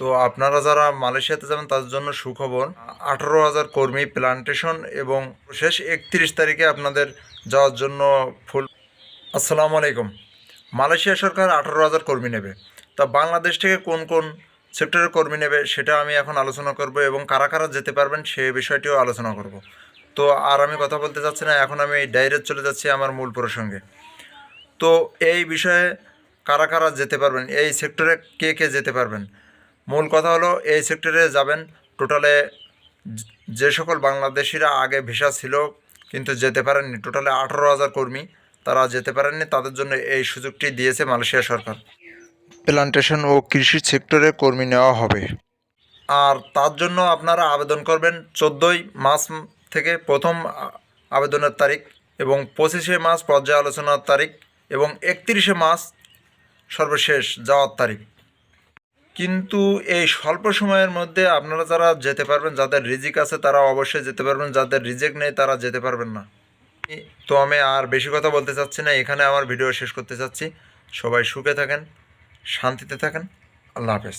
তো আপনারা যারা মালয়েশিয়াতে যাবেন তাদের জন্য সুখবর, আঠারো হাজার কর্মী প্লান্টেশন এবং শেষ একত্রিশ তারিখে আপনাদের যাওয়ার জন্য ফুল আসসালামু আলাইকুম। মালয়েশিয়া সরকার আঠারো হাজার কর্মী নেবে। তা বাংলাদেশ থেকে কোন কোন সেক্টরের কর্মী নেবে, সেটা আমি এখন আলোচনা করব এবং কারা কারা যেতে পারবেন সে বিষয়টিও আলোচনা করব। তো আর আমি কথা বলতে চাচ্ছি না, এখন আমি ডাইরেক্ট চলে যাচ্ছি আমার মূল প্রসঙ্গে। তো এই বিষয়ে কারা কারা যেতে পারবেন, এই সেক্টরে কে কে যেতে পারবেন? মূল কথা হলো এই সেক্টরে যাবেন। টোটালে যে সকল বাংলাদেশিরা আগে ভিসা ছিল কিন্তু যেতে পারেননি। টোটালে আঠারো হাজার কর্মী তারা যেতে পারেননি। তাদের জন্য এই সুযোগটি দিয়েছে মালয়েশিয়া সরকার। প্লান্টেশন ও কৃষি সেক্টরে কর্মী নেওয়া হবে। আর তার জন্য আপনারা আবেদন করবেন চোদ্দোই মার্চ থেকে প্রথম আবেদনের তারিখ এবং পঁচিশে মার্চ পর্যায়ে আলোচনার তারিখ এবং একত্রিশে মার্চ সর্বশেষ যাওয়ার তারিখ। কিন্তু এই স্বল্প সময়ের মধ্যে আপনারা যারা যেতে পারবেন, যাদের রিজিক আছে তারা অবশ্যই যেতে পারবেন, যাদের রিজেক নেই তারা যেতে পারবেন না। তো আমি আর বেশি কথা বলতে চাচ্ছি না, এখানে আমার ভিডিও শেষ করতে চাচ্ছি। সবাই সুখে থাকেন, শান্তিতে থাকেন। আল্লাহ হাফেজ।